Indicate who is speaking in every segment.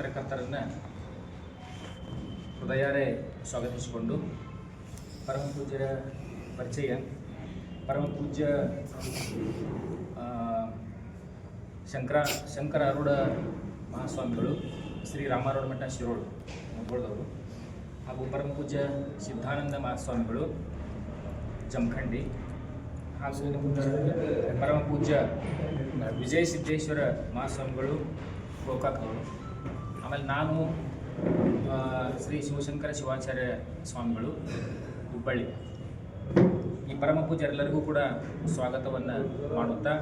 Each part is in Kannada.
Speaker 1: ಪತ್ರಕರ್ತರನ್ನ ಹೃದಯಾರೆ ಸ್ವಾಗತಿಸಿಕೊಂಡು ಪರಮ ಪೂಜ್ಯರ ಪರಿಚಯ, ಪರಮ ಪೂಜ್ಯ ಶಂಕರ ಶಂಕರ ಅರುಡ ಮಹಾಸ್ವಾಮಿಗಳು, ಶ್ರೀ ರಾಮಾರೂಢ ಮಠ ಶಿರೋಳು ಮುಗೋಳದವರು ಹಾಗೂ ಪರಮ ಪೂಜ್ಯ ಸಿದ್ಧಾನಂದ ಮಹಾಸ್ವಾಮಿಗಳು, ಜಮಖಂಡಿ, ಹಾಗೂ ಪರಮ ಪೂಜ್ಯ ವಿಜಯ ಸಿದ್ದೇಶ್ವರ ಮಹಾಸ್ವಾಮಿಗಳು, ಗೋಕಾಕ್ ಅವರು. ಆಮೇಲೆ ನಾನು ಶ್ರೀ ಶಿವಶಂಕರ ಶಿವಾಚಾರ್ಯ ಸ್ವಾಮಿಗಳು, ಹುಬ್ಬಳ್ಳಿ. ಈ ಪರಮ ಎಲ್ಲರಿಗೂ ಕೂಡ ಸ್ವಾಗತವನ್ನು ಮಾಡುತ್ತಾ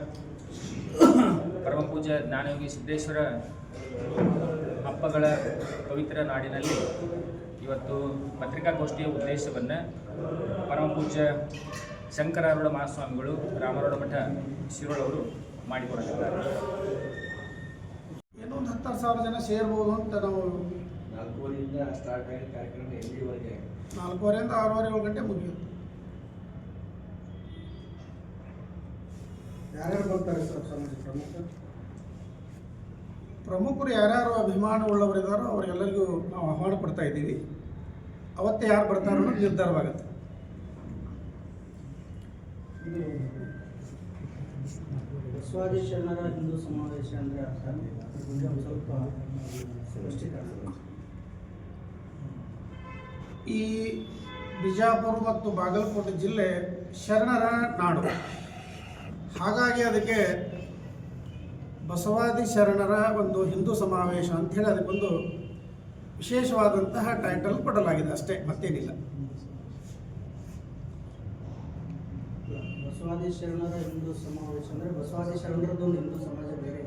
Speaker 1: ಪರಮ ಪೂಜೆ ಜ್ಞಾನಯೋಗಿ ಸಿದ್ದೇಶ್ವರ ಹಬ್ಬಗಳ ಪವಿತ್ರ ನಾಡಿನಲ್ಲಿ ಇವತ್ತು ಪತ್ರಿಕಾಗೋಷ್ಠಿಯ ಉದ್ದೇಶವನ್ನು ಪರಮ ಪೂಜ್ಯ ಶಂಕರಾರೂಢ ಮಹಾಸ್ವಾಮಿಗಳು ರಾಮರೂಢ ಮಠ ಶಿರೋಳವರು ಮಾಡಿಕೊಡಲಿದ್ದಾರೆ.
Speaker 2: ಹತ್ತಾರು ಸಾವಿರ ಜನ ಸೇರ್ಬೋದು ಅಂತ ನಾವು
Speaker 3: ನಾಲ್ಕೂವರೆಯಿಂದ ಸ್ಟಾರ್ಟ್ ಆಗಿದ್ದ ಕಾರ್ಯಕ್ರಮ ಎಲ್ಲಿವರೆಗೆ
Speaker 2: ನಾಲ್ಕೂವರೆಯಿಂದ ಆರೂವರೆ ಏಳು ಗಂಟೆ ಮುಗಿಯುತ್ತೆ.
Speaker 4: ಯಾರ್ಯಾರು ಬರ್ತಾರೆ ಸರ್ ಸಮಾಜ ಪ್ರಮುಖ
Speaker 2: ಪ್ರಮುಖರು ಯಾರ್ಯಾರು ಅಭಿಮಾನ ಉಳ್ಳವರಿದಾರೋ ಅವರೆಲ್ಲರಿಗೂ ನಾವು ಆಹ್ವಾನ ಪಡ್ತಾ ಇದ್ದೀವಿ. ಅವತ್ತೇ ಯಾರು ಬರ್ತಾರೋ ನಿರ್ಧಾರವಾಗುತ್ತೆ.
Speaker 4: ನಿರ್ಧಾರವಾಗುತ್ತೆ ಶರಣರ ಹಿಂದೂ ಸಮಾವೇಶ ಅಂದರೆ ಅರ್ಥ ಒಂದು ಸ್ವಲ್ಪ
Speaker 2: ಈ ಬಿಜಾಪುರ ಮತ್ತು ಬಾಗಲಕೋಟೆ ಜಿಲ್ಲೆ ಶರಣರ ನಾಡು. ಹಾಗಾಗಿ ಅದಕ್ಕೆ ಬಸವಾದಿ ಶರಣರ ಒಂದು ಹಿಂದೂ ಸಮಾವೇಶ ಅಂಥೇಳಿ ಅದಕ್ಕೊಂದು ವಿಶೇಷವಾದಂತಹ ಟೈಟಲ್ ಕೊಡಲಾಗಿದೆ ಅಷ್ಟೇ, ಮತ್ತೇನಿಲ್ಲ.
Speaker 4: ಬಸವಾದಿ ಶರಣರ ಹಿಂದೂ ಸಮಾವೇಶ ಅಂದ್ರೆ ಬಸವಾದಿ ಶರಣರದ್ದು ಒಂದು ಹಿಂದೂ ಸಮಾಜ ಬೇರೆ?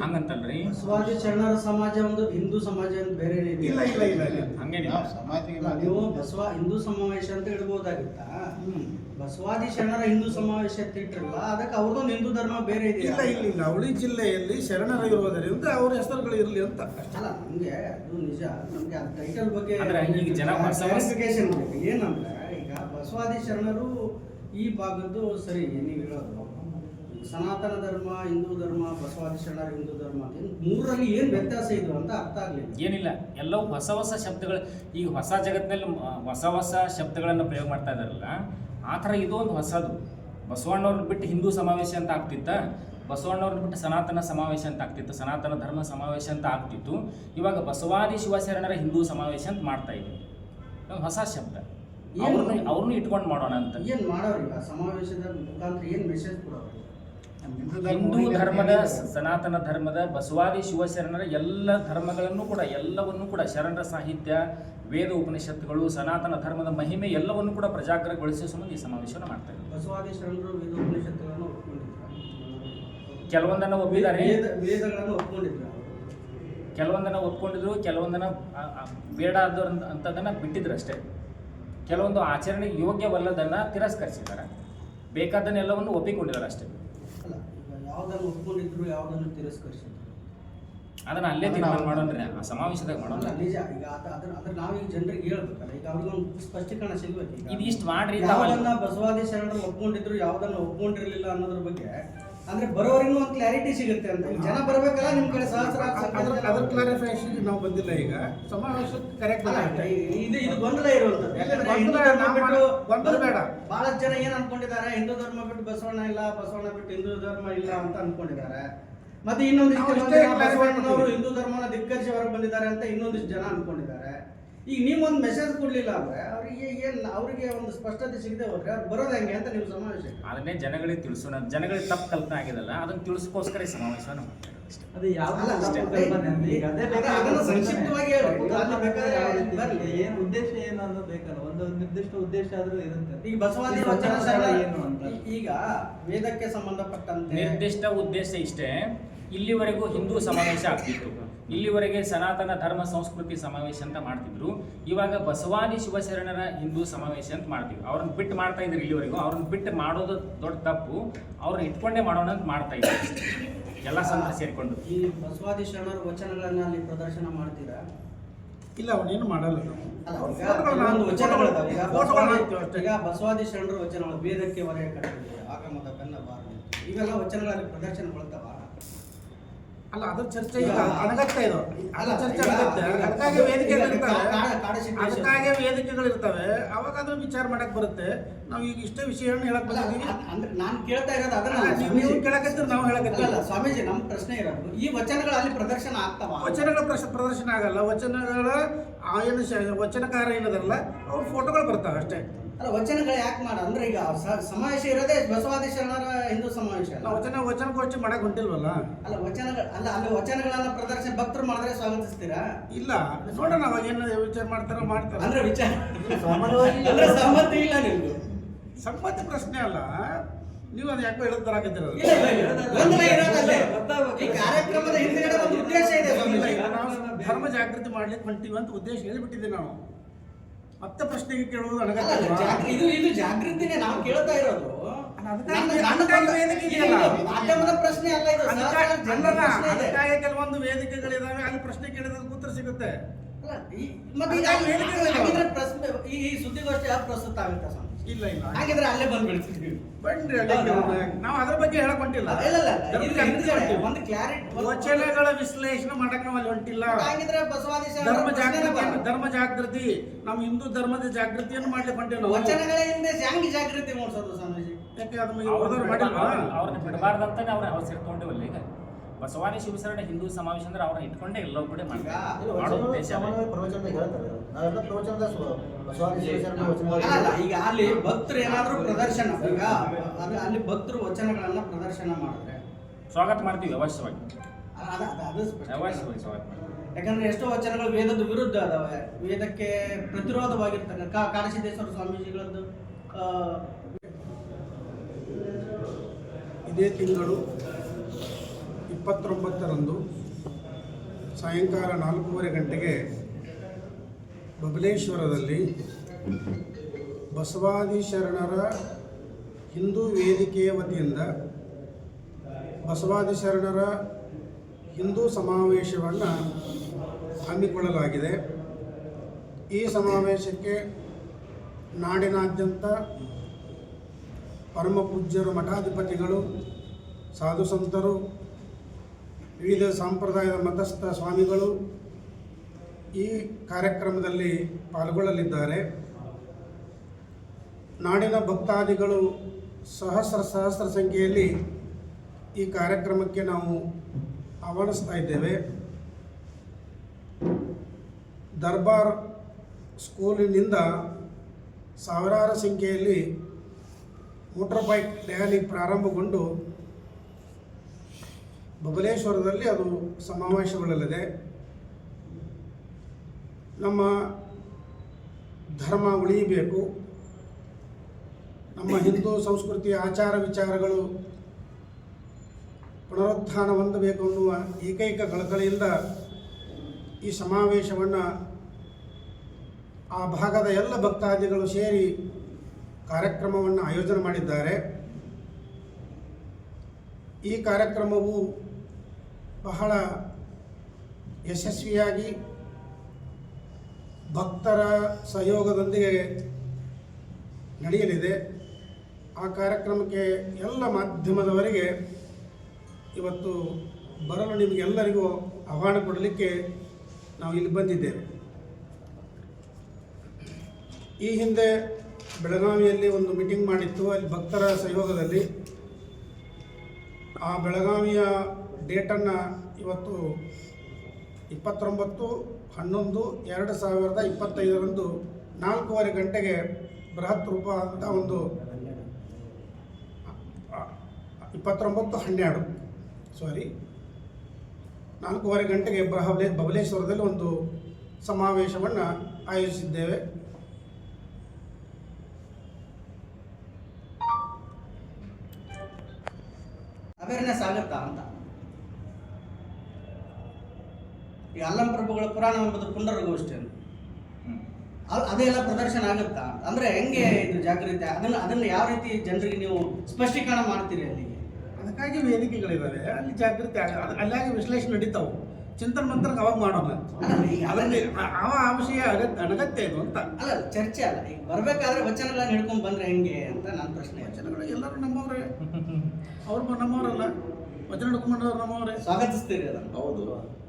Speaker 1: ಹಂಗಂತಲ್ರಿ?
Speaker 4: ಬಸವಾದಿ ಶರಣರ ಸಮಾಜ ಒಂದು ಹಿಂದೂ ಸಮಾಜ ಅಂತ ಬೇರೆ
Speaker 2: ಇಲ್ಲ. ಇಲ್ಲ ಇಲ್ಲ ಇಲ್ಲ
Speaker 1: ಹಂಗೇನಿಲ್ಲ.
Speaker 4: ನೀವು ಬಸವ ಹಿಂದೂ ಸಮಾವೇಶ ಅಂತ ಇಡ್ಬೋದಾಗಿತ್ತಾ
Speaker 2: ಹ್ಮ್.
Speaker 4: ಬಸವಾದಿ ಶರಣರ ಹಿಂದೂ ಸಮಾವೇಶ ಅಂತ ಇಟ್ಟಿರಲ್ಲ ಅದಕ್ಕೆ ಅವ್ರದ್ದೊಂದು ಹಿಂದೂ ಧರ್ಮ ಬೇರೆ ಇದೆ
Speaker 2: ಇಲ್ಲ ಇಲ್ಲ ಇಲ್ಲ. ಅವಳಿ ಜಿಲ್ಲೆಯಲ್ಲಿ ಶರಣರ ಇರೋದರಿಂದ ಅವ್ರ ಹೆಸರುಗಳು ಇರಲಿ ಅಂತ.
Speaker 4: ಅಷ್ಟಲ್ಲ ನಮಗೆ ಅದು ನಿಜ. ನಮ್ಗೆ ಆ ಟೈಟಲ್ ಬಗ್ಗೆ
Speaker 1: ಅಂದ್ರೆ ಈಗ ಜನ
Speaker 4: ಕ್ಲಾರಿಫಿಕೇಶನ್ ಬೇಕು ಏನಂದ್ರೆ ಬಸವಾದಿ ಶರಣರು ಈ ಭಾಗದ್ದು ಸರಿ, ನೀವು ಹೇಳೋದು. ಸನಾತನ ಧರ್ಮ, ಹಿಂದೂ ಧರ್ಮ, ಬಸವಾದಿ ಶರಣರು, ಹಿಂದೂ ಧರ್ಮ ಅಂತ ಮೂರರಲ್ಲಿ ಏನು ವ್ಯತ್ಯಾಸ ಇದು ಅಂತ ಅರ್ಥ ಆಗಲಿಲ್ಲ.
Speaker 1: ಏನಿಲ್ಲ, ಎಲ್ಲವೂ ಹೊಸ ಹೊಸ ಶಬ್ದಗಳು. ಈಗ ಹೊಸ ಜಗತ್ತಿನಲ್ಲಿ ಹೊಸ ಹೊಸ ಶಬ್ದಗಳನ್ನು ಪ್ರಯೋಗ ಮಾಡ್ತಾ ಇದ್ದಾರಲ್ಲ ಆ ಥರ ಇದು ಒಂದು ಹೊಸದು. ಬಸವಣ್ಣವ್ರನ್ನ ಬಿಟ್ಟು ಹಿಂದೂ ಸಮಾವೇಶ ಅಂತ ಆಗ್ತಿತ್ತ, ಬಸವಣ್ಣವ್ರನ್ನ ಬಿಟ್ಟು ಸನಾತನ ಸಮಾವೇಶ ಅಂತ ಆಗ್ತಿತ್ತು, ಸನಾತನ ಧರ್ಮ ಸಮಾವೇಶ ಅಂತ ಆಗ್ತಿತ್ತು. ಇವಾಗ ಬಸವಾದಿ ಶಿವಶರಣರ ಹಿಂದೂ ಸಮಾವೇಶ ಅಂತ ಮಾಡ್ತಾ ಇದ್ದೀವಿ ಹೊಸ ಶಬ್ದ? ಅವ್ರನ್ನ ಅವ್ರನ್ನೂ ಇಟ್ಕೊಂಡು ಮಾಡೋಣ ಅಂತ.
Speaker 4: ಏನು ಮಾಡೋರು ಈಗ ಸಮಾವೇಶದ ಮುಖಾಂತರ ಏನು ಮೆಸೇಜ್ ಕೊಡೋರು
Speaker 1: ಹಿಂದೂ ಧರ್ಮದ ಸನಾತನ ಧರ್ಮದ ಬಸವಾದಿ ಶಿವಶರಣರ ಎಲ್ಲ ಧರ್ಮಗಳನ್ನು ಕೂಡ ಎಲ್ಲವನ್ನೂ ಕೂಡ ಶರಣರ ಸಾಹಿತ್ಯ ವೇದ ಉಪನಿಷತ್ತುಗಳು ಸನಾತನ ಧರ್ಮದ ಮಹಿಮೆ ಎಲ್ಲವನ್ನು ಕೂಡ ಪ್ರಜಾಗರಗೊಳಿಸುವ ಸಂಬಂಧ ಈ ಸಮಾವೇಶವನ್ನು ಮಾಡ್ತಾರೆ ಇದ್ದಾರೆ.
Speaker 4: ಬಸವಾದಿ ಶರಣರು ವೇದ ಉಪನಿಷತ್ತುಗಳನ್ನು
Speaker 1: ಕೆಲವೊಂದನ್ನು ಒಪ್ಪಿದ್ದಾರೆ.
Speaker 4: ವೇದ ವೇದಗಳನ್ನು ಒಪ್ಕೊಂಡಿದ್ರು? ಅವರು
Speaker 1: ಕೆಲವೊಂದನ್ನು ಒಪ್ಕೊಂಡಿದ್ರು ಕೆಲವೊಂದನ್ನ ಬೇಡ ಅಂತದನ್ನ ಬಿಟ್ಟಿದ್ರು ಅಷ್ಟೇ. ಕೆಲವೊಂದು ಆಚರಣೆಗೆ ಯೋಗ್ಯವಲ್ಲದನ್ನ ತಿರಸ್ಕರಿಸಿದ್ದಾರೆ. ಬೇಕಾದನ್ನೆಲ್ಲವನ್ನು ಒಪ್ಪಿಕೊಂಡಿದ್ದಾರೆ ಅಷ್ಟೇ.
Speaker 4: ಅಲ್ಲ ಈಗ ಯಾವ್ದನ್ನು ಒಪ್ಕೊಂಡಿದ್ರು ಯಾವ್ದನ್ನು ತಿರಸ್ಕರಿಸಿದ್ರು?
Speaker 1: ಅದನ್ನ ಅಲ್ಲೇ ತೀರ್ಮಾನ ಮಾಡೋಣ್ರಿ ಆ ಸಮಾವೇಶದಾಗ ಮಾಡೋಣ
Speaker 4: ನಿಜ ಈಗ ಅದ- ಅದ್ರ ಅದ್ರ ನಾವೀಗ ಜನರಿಗೆ ಹೇಳ್ಬೇಕಲ್ಲ ಈಗ ಅವ್ರಿಗೊಂದು ಸ್ಪಷ್ಟೀಕರಣ ಸಿಗ್ಬೇಕು ಈಗ.
Speaker 1: ಇದು ಇಷ್ಟು ಮಾಡ್ರಿ
Speaker 4: ಯಾವ್ದನ್ನ ಬಸವಾದಿ ಶರಣರು ಒಪ್ಕೊಂಡಿದ್ರು ಯಾವ್ದನ್ನ ಒಪ್ಕೊಂಡಿರ್ಲಿಲ್ಲ ಅನ್ನೋದ್ರ ಬಗ್ಗೆ ಅಂದ್ರೆ ಬರೋರಿಗೂ ಒಂದು ಕ್ಲಾರಿಟಿ ಸಿಗುತ್ತೆ ಅಂತ. ಜನ ಬರಬೇಕಲ್ಲ ನಿಮ್ ಕಡೆ ಸಹಸ್ರ
Speaker 2: ಅದ್ರ ಕ್ಲಾರಿಫಿಕೇಶನ್ ನಾವು ಬಂದಿಲ್ಲ ಈಗ. ಸಮಾವೇಶ ಕರೆಕ್ಟ್
Speaker 4: ಅಲ್ಲ, ಇದು ಇದು ಗೊಂದಲ ಇರುವಂತದ್ದು.
Speaker 2: ಗೊಂದಲ ಬೇಡ.
Speaker 4: ಬಹಳ ಜನ ಏನ್ ಅನ್ಕೊಂಡಿದ್ದಾರೆ? ಹಿಂದೂ ಧರ್ಮ ಬಿಟ್ಟು ಬಸವಣ್ಣ ಇಲ್ಲ ಬಸವಣ್ಣ ಬಿಟ್ಟು ಹಿಂದೂ ಧರ್ಮ ಇಲ್ಲ ಅಂತ ಅನ್ಕೊಂಡಿದ್ದಾರೆ. ಮತ್ತೆ ಇನ್ನೊಂದಿಷ್ಟು
Speaker 2: ನಾವು
Speaker 4: ಬಸವಣ್ಣನವರು ಹಿಂದೂ ಧರ್ಮನ ಧಿಕ್ಕರಿಸಿ ಹೊರಗೆ ಬಂದಿದ್ದಾರೆ ಅಂತ ಇನ್ನೊಂದಿಷ್ಟು ಜನ ಅನ್ಕೊಂಡಿದ್ದಾರೆ. ಈಗ ನೀವು ಒಂದು ಮೆಸೇಜ್ ಕೊಡ್ಲಿಲ್ಲ ಅಂದ್ರೆ ಅವರಿಗೆ ಏನು ಅವರಿಗೆ ಒಂದು ಸ್ಪಷ್ಟತೆ ಸಿಗದೆ ಹೋದ್ರೆ ಅವ್ರು ಬರೋದು ಹೆಂಗೆ ಅಂತ ನೀವು ಸಮಾವೇಶ
Speaker 1: ಅದನ್ನೇ ಜನಗಳಿಗೆ ತಿಳಿಸೋಣ ಜನಗಳಿಗೆ ತಪ್ಪು ಕಲ್ಪನೆ ಆಗಿದಲ್ಲ ಅದನ್ನ ತಿಳಿಸ್ಕೋಸ್ಕರ ಈ ಸಮಾವೇಶ.
Speaker 5: ಅದು ಯಾವ
Speaker 4: ಅಲ್ಲ,
Speaker 5: ತಪ್ಪು ಕಲ್ಪನೆ ಅಂದ್ರೆ ಅದೇ ಬೇಕಾದ್ರೆ
Speaker 4: ಅದನ್ನ ಸಂಕ್ಷಿಪ್ತವಾಗಿ ಹೇಳಿ
Speaker 5: ಏನ್ ಉದ್ದೇಶ ಏನು ಅನ್ನೋದು ಬೇಕಲ್ಲ ಒಂದು ನಿರ್ದಿಷ್ಟ ಉದ್ದೇಶ ಆದರೂ ಇರುತ್ತೆ.
Speaker 4: ಈಗ ಬಸವಾದಿ ವಚನ
Speaker 5: ಏನು ಅಂತ.
Speaker 4: ಈಗ ವೇದಕ್ಕೆ ಸಂಬಂಧಪಟ್ಟಂತೆ
Speaker 1: ನಿರ್ದಿಷ್ಟ ಉದ್ದೇಶ ಇಷ್ಟೇ. ಇಲ್ಲಿವರೆಗೂ ಹಿಂದೂ ಸಮಾವೇಶ ಆಗ್ತಿತ್ತು. ಇಲ್ಲಿವರೆಗೆ ಸನಾತನ ಧರ್ಮ ಸಂಸ್ಕೃತಿ ಸಮಾವೇಶ ಅಂತ ಮಾಡ್ತಿದ್ರು. ಇವಾಗ ಬಸವಾದಿ ಶಿವಶರಣರ ಹಿಂದೂ ಸಮಾವೇಶ ಅಂತ ಮಾಡ್ತಿದ್ರು ಅವ್ರನ್ನ ಬಿಟ್ಟು ಮಾಡ್ತಾ ಇದ್ರು ಇಲ್ಲಿವರೆಗೂ. ಅವ್ರನ್ನ ಬಿಟ್ಟು ಮಾಡೋದು ದೊಡ್ಡ ತಪ್ಪು. ಅವ್ರನ್ನ ಇಟ್ಕೊಂಡೇ ಮಾಡೋಣ ಅಂತ ಮಾಡ್ತಾ ಇದ್ರು ಎಲ್ಲ ಸಂತ ಸೇರಿಕೊಂಡು.
Speaker 4: ಈ ಬಸವಾದಿ ಶರಣರ ವಚನಗಳನ್ನ ಅಲ್ಲಿ ಪ್ರದರ್ಶನ ಮಾಡ್ತೀರಾ?
Speaker 2: ಇಲ್ಲ ಅವನೇನು ಮಾಡಲ್ಲ ನಾವು.
Speaker 4: ಈಗ ಬಸವಾದಿ-
Speaker 2: ಅಷ್ಟೇ.
Speaker 4: ಬಸವಾದಿ ಶರಣರ ವಚನಗಳು ವೇದಕ್ಕೆ ಹೊರಗೆ ಕಟ್ಟಿದೆ ಆಗಮದ ಬೆನ್ನ ಬಾರದು ಇವೆಲ್ಲ ವಚನಗಳಲ್ಲಿ ಪ್ರದರ್ಶನಗೊಳ್ತಾವ?
Speaker 2: ಅಲ್ಲ ಅದ್ರ ಚರ್ಚೆ ಇಲ್ಲ ಅನಗತ್ಯ ಇದು. ಅಲ್ಲ ಚರ್ಚೆ ಅನಗತ್ಯ. ಅದಕ್ಕಾಗಿ ವೇದಿಕೆಗಳಿರ್ತಾವೆ ಅದಕ್ಕಾಗಿ ವೇದಿಕೆಗಳಿರ್ತವೆ ಅವಾಗ ಅದ್ರ ವಿಚಾರ ಮಾಡಕ್ ಬರುತ್ತೆ. ನಾವು ಈಗ ಇಷ್ಟೇ ವಿಷಯವನ್ನು ಹೇಳಕ್ ಬಂದಿದ್ದೀವಿ.
Speaker 4: ಅಂದ್ರೆ ನಾನು ಕೇಳ್ತಾ ಇರೋದು ಅದನ್ನ
Speaker 2: ನೀವು- ಕೇಳಕತ್ತೀರಿ ನಾವು ಹೇಳಕತ್ತಿಲ್ಲ
Speaker 4: ಅಲ್ಲ, ಸ್ವಾಮೀಜಿ ನಮ್ಮ ಪ್ರಶ್ನೆ ಇರೋದು. ಈ ವಚನಗಳು ಅಲ್ಲಿ ಪ್ರದರ್ಶನ ಆಗ್ತಾವ?
Speaker 2: ವಚನಗಳ ಪ್ರದರ್ಶನ ಆಗಲ್ಲ. ವಚನಗಳ ಆ ಏನು ವಚನಕಾರ ಏನದಲ್ಲ ಅವ್ರ ಫೋಟೋಗಳು ಬರ್ತಾವೆ ಅಷ್ಟೇ.
Speaker 4: ಅಲ್ಲ ವಚನಗಳು ಯಾಕೆ ಮಾಡ ಅಂದ್ರೆ ಈಗ ಸಮಾವೇಶ ಇರೋದೇ ಬಸವಾದಿ ಶರಣರ ಹಿಂದೂ ಸಮಾವೇಶ ಅಲ್ಲ?
Speaker 2: ವಚನ ವಚನ ವಚನಗೋಷ್ಠಿ ಮಾಡಕ್ ಹೊಂಟಿಲ್ವಲ್ಲ?
Speaker 4: ಅಲ್ಲ ವಚನಗಳ ಅಲ್ಲ ಅಲ್ಲಿ ವಚನಗಳನ್ನ ಪ್ರದರ್ಶನ ಭಕ್ತರು ಮಾಡಿದ್ರೆ ಸ್ವಾಗತಿಸ್ತೀರಾ?
Speaker 2: ಇಲ್ಲ ನೋಡೋಣ ಅವಾಗ ಏನು ವಿಚಾರ ಮಾಡ್ತಾರ ಮಾಡ್ತಾರೆ.
Speaker 4: ಅಂದ್ರೆ ವಿಚಾರ
Speaker 6: ಸಾಮಾನ್ಯವಾಗಿ
Speaker 4: ಅಂದ್ರೆ ಸಮ್ಮತಿ ಇಲ್ಲ ನಿಮ್ದು.
Speaker 2: ಸಮ್ಮತಿ ಪ್ರಶ್ನೆ ಅಲ್ಲ. ನೀವು ಅದು ಯಾಕೋ
Speaker 4: ಹೇಳ್ತಾರ. ಕಾರ್ಯಕ್ರಮದ ಹಿಂದಿನ ಒಂದು ಉದ್ದೇಶ ಇದೆ
Speaker 2: ಧರ್ಮ ಜಾಗೃತಿ ಮಾಡ್ಲಿಕ್ಕೆ ಹೊಂಟಿವಿ ಅಂತ ಉದ್ದೇಶ ಹೇಳಿಬಿಟ್ಟಿದ್ದೀವಿ ನಾವು. ಮತ್ತೆ ಪ್ರಶ್ನೆಗೆ ಕೇಳುವುದು ಅನಗತ್ಯ
Speaker 4: ಇದು ಇದು ಜಾಗೃತಿನೇ ನಾವು ಕೇಳ್ತಾ ಇರೋದು. ಪ್ರಶ್ನೆ- ಅಲ್ಲ ಇದು.
Speaker 2: ಅದಕ್ಕಾಗಿ- ಕೆಲವೊಂದು ವೇದಿಕೆಗಳಿದಾವೆ ಅಲ್ಲಿ ಪ್ರಶ್ನೆ ಕೇಳಿದ್ರೆ ಉತ್ತರ ಸಿಗುತ್ತೆ.
Speaker 4: ಅಲ್ಲ, ಈ- ಸುದ್ದಿಗೋಷ್ಠಿ ಯಾವ ಪ್ರಸ್ತುತ ಆಗುತ್ತೆ
Speaker 2: ಇಲ್ಲ ಇಲ್ಲ.
Speaker 4: ಹಾಗಿದ್ರೆ ಅಲ್ಲೇ ಬಂದ್ಬಿಡ್ತೀವಿ.
Speaker 2: ಅದಕ್ಕೆ ನಾವು ಅದ್ರ ಬಗ್ಗೆ ಹೇಳಕ್ ಹೊಂಟಿಲ್ಲ
Speaker 4: ಇಲ್ಲ ಇಲ್ಲ. ಒಂದು ಕ್ಲಾರಿಟಿ
Speaker 2: ವಚನಗಳ ವಿಶ್ಲೇಷಣೆ ಮಾಡಕ್ ನಾವು ಅಲ್ಲಿ ಹೊಂಟಿಲ್ಲ.
Speaker 4: ಹಾಗಿದ್ರೆ ಬಸವಾದಿ
Speaker 2: ಧರ್ಮ ಜಾಗೃತಿ ಧರ್ಮ ಜಾಗೃತಿ ನಮ್ಮ ಹಿಂದೂ ಧರ್ಮದ ಜಾಗೃತಿಯನ್ನು ಮಾಡ್ಲಿಕ್ಕೆ ಹೊಂಟಿಲ್ಲ
Speaker 4: ವಚನಗಳ ಹಿಂದೆ ಹೆಂಗ್ ಜಾಗೃತಿ ಮೂಡಿಸೋದು ಸ್ವಾಮೀಜಿ.
Speaker 2: ಯಾಕೆ ಅದು ಉಳಿದವ್ರು ಮಾಡಿಲ್ವಾ?
Speaker 1: ಅವ್ರನ್ನ ಬಿಡಬಾರ್ದಂತಾನೆ ಅವ್ರ ಅವ್ರು ಸೇರ್ಕೊಂಡಿವಲ್ಲ ಈಗ. ಬಸವಾದಿ ಶಿವಸರಣ ಹಿಂದೂ ಸಮಾವೇಶ ಅಂದ್ರೆ ಅವ್ರನ್ನ ಇಟ್ಕೊಂಡೇ ಎಲ್ಲವೂ ಕೂಡ ಮಾಡ್ತಾರೆ.
Speaker 6: ಇದು
Speaker 1: ಮಾಡೋ ಉದ್ದೇಶ ಅದೇ.
Speaker 6: ಹೇಳ್ತಾರೆ. ನಾವೆಲ್ಲ
Speaker 4: ಅಲ್ಲ, ಈಗ ಅಲ್ಲಿ ಭಕ್ತರು ಏನಾದರೂ ಪ್ರದರ್ಶನ ಈಗ ಅದು ಅಲ್ಲಿ ಭಕ್ತರು ವಚನಗಳನ್ನ ಪ್ರದರ್ಶನ ಮಾಡಿದ್ರೆ.
Speaker 1: ಸ್ವಾಗತ ಮಾಡ್ತೀವಿ ಅವಶ್ಯವಾಗಿ.
Speaker 4: ಅದ- ಅದ- ಅದು ಸ್ಪಷ್ಟ.
Speaker 1: ಅವಶ್ಯವಾಗಿ ಸ್ವಾಗತ ಮಾಡ್ತೀವಿ.
Speaker 4: ಯಾಕಂದ್ರೆ ಎಷ್ಟೋ ವಚನಗಳು ವೇದದ ವಿರುದ್ಧ ಅದಾವೆ. ವೇದಕ್ಕೆ ಪ್ರತಿರೋಧವಾಗಿರ್ತಕ್ಕ ಕಾ ಕಾಡಸಿದ್ದೇಶ್ವರ ಸ್ವಾಮೀಜಿಗಳದ್ದು
Speaker 2: ಇದೇ ತಿಂಗಳು ಇಪ್ಪತ್ತೊಂಬತ್ತರಂದು ಸಾಯಂಕಾಲ ನಾಲ್ಕೂವರೆ ಗಂಟೆಗೆ ಬಬಲೇಶ್ವರದಲ್ಲಿ ಬಸವಾದಿ ಶರಣರ ಹಿಂದೂ ವೇದಿಕೆಯ ವತಿಯಿಂದ ಬಸವಾದಿ ಶರಣರ ಹಿಂದೂ ಸಮಾವೇಶವನ್ನು ಹಮ್ಮಿಕೊಳ್ಳಲಾಗಿದೆ. ಈ ಸಮಾವೇಶಕ್ಕೆ ನಾಡಿನಾದ್ಯಂತ ಪರಮ ಪೂಜ್ಯರು ಮಠಾಧಿಪತಿಗಳು ಸಾಧು ಸಂತರು ವಿವಿಧ ಸಂಪ್ರದಾಯದ ಮತಸ್ಥ ಸ್ವಾಮಿಗಳು ಈ ಕಾರ್ಯಕ್ರಮದಲ್ಲಿ ಪಾಲ್ಗೊಳ್ಳಲಿದ್ದಾರೆ. ನಾಡಿನ ಭಕ್ತಾದಿಗಳು ಸಹಸ್ರ ಸಹಸ್ರ ಸಂಖ್ಯೆಯಲ್ಲಿ ಈ ಕಾರ್ಯಕ್ರಮಕ್ಕೆ ನಾವು ಆಹ್ವಾನಿಸ್ತಾ ಇದ್ದೇವೆ. ದರ್ಬಾರ್ ಸ್ಕೂಲಿನಿಂದ ಸಾವಿರಾರು ಸಂಖ್ಯೆಯಲ್ಲಿ ಮೋಟರ್ ಬೈಕ್ ರ್ಯಾಲಿ ಪ್ರಾರಂಭಗೊಂಡು ಬಬಲೇಶ್ವರದಲ್ಲಿ ಅದು ಸಮಾವೇಶಗೊಳ್ಳಲಿದೆ. ನಮ್ಮ ಧರ್ಮ ಉಳಿಯಬೇಕು. ನಮ್ಮ ಹಿಂದೂ ಸಂಸ್ಕೃತಿಯ ಆಚಾರ ವಿಚಾರಗಳು ಪುನರುತ್ಥಾನ ಹೊಂದಬೇಕು ಅನ್ನುವ ಏಕೈಕ ಕಳಕಳಿಯಿಂದ ಈ ಸಮಾವೇಶವನ್ನು ಆ ಭಾಗದ ಎಲ್ಲ ಭಕ್ತಾದಿಗಳು ಸೇರಿ ಕಾರ್ಯಕ್ರಮವನ್ನು ಆಯೋಜನೆ ಮಾಡಿದ್ದಾರೆ. ಈ ಕಾರ್ಯಕ್ರಮವು ಬಹಳ ಯಶಸ್ವಿಯಾಗಿ ಭಕ್ತರ ಸಹಯೋಗದೊಂದಿಗೆ ನಡೆಯಲಿದೆ. ಆ ಕಾರ್ಯಕ್ರಮಕ್ಕೆ ಎಲ್ಲ ಮಾಧ್ಯಮದವರಿಗೆ ಇವತ್ತು ಬರಲು ನಿಮಗೆಲ್ಲರಿಗೂ ಆಹ್ವಾನ ಕೊಡಲಿಕ್ಕೆ ನಾವು ಇಲ್ಲಿ ಬಂದಿದ್ದೇವೆ. ಈ ಹಿಂದೆ ಬೆಳಗಾವಿಯಲ್ಲಿ ಒಂದು ಮೀಟಿಂಗ್ ಮಾಡಿತ್ತು, ಅಲ್ಲಿ ಭಕ್ತರ ಸಹಯೋಗದಲ್ಲಿ. ಆ ಬೆಳಗಾವಿಯ ಡೇಟನ್ನು ಇವತ್ತು ಇಪ್ಪತ್ತೊಂಬತ್ತು ಹನ್ನೊಂದು, ಎರಡು ಸಾವಿರದ ಇಪ್ಪತ್ತೈದರಂದು ನಾಲ್ಕೂವರೆ ಗಂಟೆಗೆ ಬೃಹತ್ ರೂಪ ಅಂತ ಒಂದು, ಇಪ್ಪತ್ತೊಂಬತ್ತು ಹನ್ನೆರಡು ಸಾರಿ ನಾಲ್ಕೂವರೆ ಗಂಟೆಗೆ ಬಹಬಲೇ, ಬಬಲೇಶ್ವರದಲ್ಲಿ ಒಂದು ಸಮಾವೇಶವನ್ನು ಆಯೋಜಿಸಿದ್ದೇವೆ.
Speaker 4: ಅವೇರ್ನೆಸ್ ಆಗುತ್ತಾ ಅಂತ? ಈ ಅಲ್ಲಂ ಪ್ರಭುಗಳ ಪುರಾಣ ಎಂಬುದು ಪುನರ್ಗೋಷ್ಠಿ ಅಂತ. ಅ- ಅದೆಲ್ಲ ಪ್ರದರ್ಶನ ಆಗುತ್ತಾ? ಅಂದ್ರೆ ಹೆಂಗೆ ಇದು ಜಾಗೃತಿ? ಅದನ್ನ ಅದನ್ನ ಯಾವ ರೀತಿ ಜನರಿಗೆ ನೀವು ಸ್ಪಷ್ಟೀಕರಣ ಮಾಡ್ತೀರಿ ಅಲ್ಲಿಗೆ
Speaker 2: ಅದಕ್ಕಾಗಿ ವೇದಿಕೆಗಳಿದ್ದಾವೆ ಅಲ್ಲಿ ಜಾಗೃತಿ ಆಗ ಅದು- ಅಲ್ಲಾಗಿ ವಿಶ್ಲೇಷಣೆ ನಡೀತಾವೆ. ಚಿಂತನ ಮಂತ್ರ ಅವಾಗ
Speaker 4: ಮಾಡೋಲ್ಲ. ಅದನ್ನ
Speaker 2: ಅದರಲ್ಲಿ
Speaker 4: ಅದರಲ್ಲಿ
Speaker 2: ಆ- ವಿಷಯ ಅಗತ್ಯ ಅನಗತ್ಯ ಇದು ಅಂತ.
Speaker 4: ಅಲ್ಲ ಚರ್ಚೆ ಅಲ್ಲ. ಈಗ ಬರ್ಬೇಕಾದ್ರೆ ವಚನಗಳನ್ನ ಹಿಡ್ಕೊಂಡ್ ಬಂದ್ರೆ ಹೆಂಗೆ ಅಂತ ನನ್ನ ಪ್ರಶ್ನೆ.
Speaker 2: ವಚನಗಳು ಎಲ್ಲರೂ ನಮ್ಮವ್ರೆ. ಅವ್ರು ನಮ್ಮವರಲ್ಲ. ವಚನ ಹಿಡ್ಕೊಂಡವ್ರು ನಮ್ಮವರೇ.
Speaker 4: ಸ್ವಾಗತಿಸ್ತೀರಿ ಅದನ್ನು.
Speaker 2: ಹೌದು.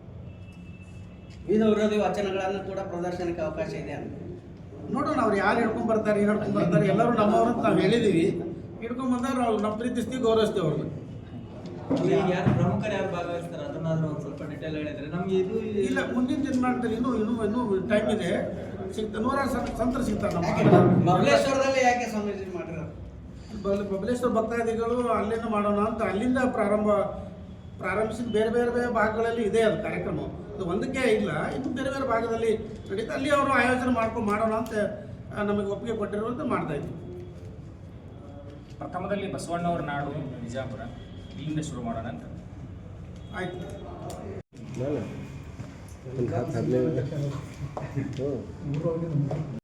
Speaker 4: ವಿವಿಧ ವಿರೋಧಿ ವಚನಗಳನ್ನು ಕೂಡ ಪ್ರದರ್ಶನಕ್ಕೆ ಅವಕಾಶ ಇದೆ ಅಂತ.
Speaker 2: ನೋಡೋಣ ಅವ್ರು ಯಾರು ಹಿಡ್ಕೊಂಡ್ ಬರ್ತಾರೆ ಏನು ಹಿಡ್ಕೊಂಡ್ ಬರ್ತಾರೆ ಎಲ್ಲರೂ ನಮ್ಮವ್ರು ಅಂತ ನಾವು ಹೇಳಿದೀವಿ. ಹಿಡ್ಕೊಂಡ್ ಬಂದವ್ರು ಅವ್ರು ನಮ್ಮ ಪ್ರೀತಿಸ್ತೀವಿ ಗೌರವಿಸ್ತೀವಿ ಅವ್ರಿಗೆ
Speaker 5: ಈಗ ಯಾರು ಪ್ರಮುಖರು ಯಾರು ಭಾಗವಹಿಸ್ತಾರೆ? ಅದನ್ನಾದ್ರೂ ಒಂದು ಸ್ವಲ್ಪ ಡಿಟೇಲ್ ಹೇಳಿದ್ರೆ ನಮ್ಗೆ ಇದು
Speaker 2: ಇಲ್ಲ ಮುಂದಿನ ದಿನಮಾನದಲ್ಲಿ ಇನ್ನೂ ಇನ್ನೂ ಇನ್ನೂ ಟೈಮ್ ಇದೆ. ಸಿಗ್ತ ನೂರಾರು ಸಂತರು ಸಿಗ್ತಾರೆ ನಮ್ಮ
Speaker 4: ಮಬಲೇಶ್ವರದಲ್ಲಿ ಯಾಕೆ ಸ್ವಾಮೀಜಿ ಮಾಡಿರೋದು?
Speaker 2: ಬಲ್- ಬಬಲೇಶ್ವರ ಭಕ್ತಾದಿಗಳು ಅಲ್ಲಿಂದ ಮಾಡೋಣ ಅಂತ ಅಲ್ಲಿಂದ ಪ್ರಾರಂಭ ಪ್ರಾರಂಭಿಸಿದ ಬೇರೆ ಬೇರೆ ಬೇರೆ ಭಾಗಗಳಲ್ಲಿ ಇದೆ ಅದು ಕಾರ್ಯಕ್ರಮ. ಅದು ಒಂದಕ್ಕೆ ಇಲ್ಲ ಇನ್ನು ಬೇರೆ ಬೇರೆ ಭಾಗದಲ್ಲಿ ನಡೀತಾ ಅಲ್ಲಿ ಅವರು ಆಯೋಜನೆ ಮಾಡ್ಕೊಂಡು ಮಾಡೋಣ ಅಂತ ನಮಗೆ ಒಪ್ಪಿಗೆ ಕೊಟ್ಟಿರುವಂತೆ ಮಾಡ್ತಾ ಇದ್ವಿ.
Speaker 1: ಪ್ರಥಮದಲ್ಲಿ ಬಸವಣ್ಣವ್ರ ನಾಡು ಬಿಜಾಪುರ ಇಲ್ಲಿಂದ ಶುರು ಮಾಡೋಣ ಅಂತ.
Speaker 2: ಆಯ್ತು.
Speaker 7: ಹದಿನೈದು. ಹ್ಞೂ